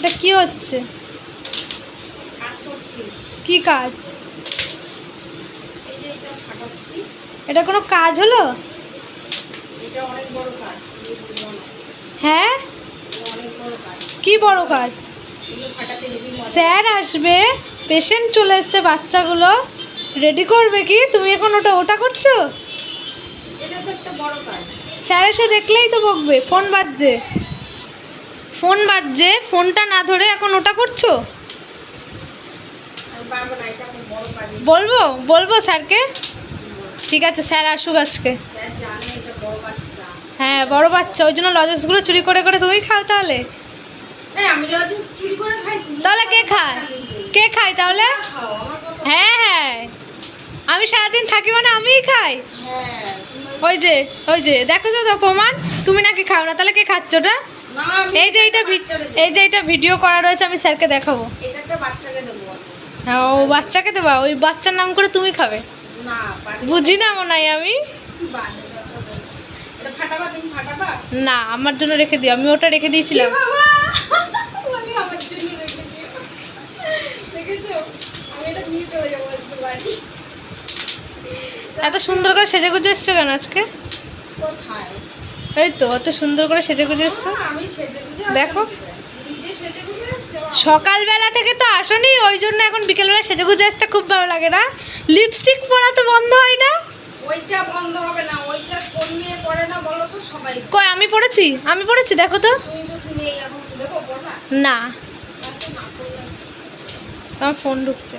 এটা কি হচ্ছে? কি কাজ? এটা কোনো কাজ হলো? হ্যাঁ? কি বড় কাজ? স্যার আসবে পেশেন্ট চলে এসছে বাচ্চাগুলো। রেডি করবে কি? তুমি এখন ওটা ওটা করছ? স্যার এসে দেখলেই তো বকবে ফোন বাজছে। ফোন বাজছে ফোনটা না ধরে এখন ওটা করছ? বলব? বলব স্যারকে? ঠিক আছে স্যার আসুক আজকে। হ্যাঁ বড় বাচ্চা ওই জন্য লজেন্সগুলো চুরি করে করে তুমি খাও তাহলে। খাইছি তাহলে কে খায়? কে খায় তাহলে? হ্যাঁ হ্যাঁ। আমি সারাদিন থাকি মানে আমিই খাই। হ্যাঁ ওই যে ওই যে দেখো তো প্রমাণ। তুমি নাকি খাও না তাহলে কে খাচ্ছ ওটা? এই যে এটা এই যে এটা ভিডিও করা রয়েছে আমি স্যারকে দেখাবো। এটা একটা বাচ্চাকে দেবো হ্যাঁ ও বাচ্চাকে দেবা? ওই বাচ্চার নাম করে তুমি খাবে। বুঝি না মনে হয় আমি। না আমার জন্য রেখে দিও। আমি ওটা রেখে দিয়েছিলাম। এত সুন্দর করে সেজে গুজে এসছো কেন আজকে? কোথায়? এই তো অত সুন্দর করে সেজে গুজে এসছো? আমি সেজে গুজে দেখো। সকালবেলা থেকে তো আসনি ওই জন্য এখন বিকেলবেলা সেজে গুজে আসতে খুব ভালো লাগে না। লিপস্টিক পরা তো বন্ধ হয় না? ওইটা বন্ধ হবে না ওইটা কোন মেয়ে পড়ে না বলো তো সবাই। কই আমি পড়েছি? আমি পড়েছি দেখো তো। তুমি তো তুমি এই এখন দেখো না। না আমার ফোন ঢুকছে।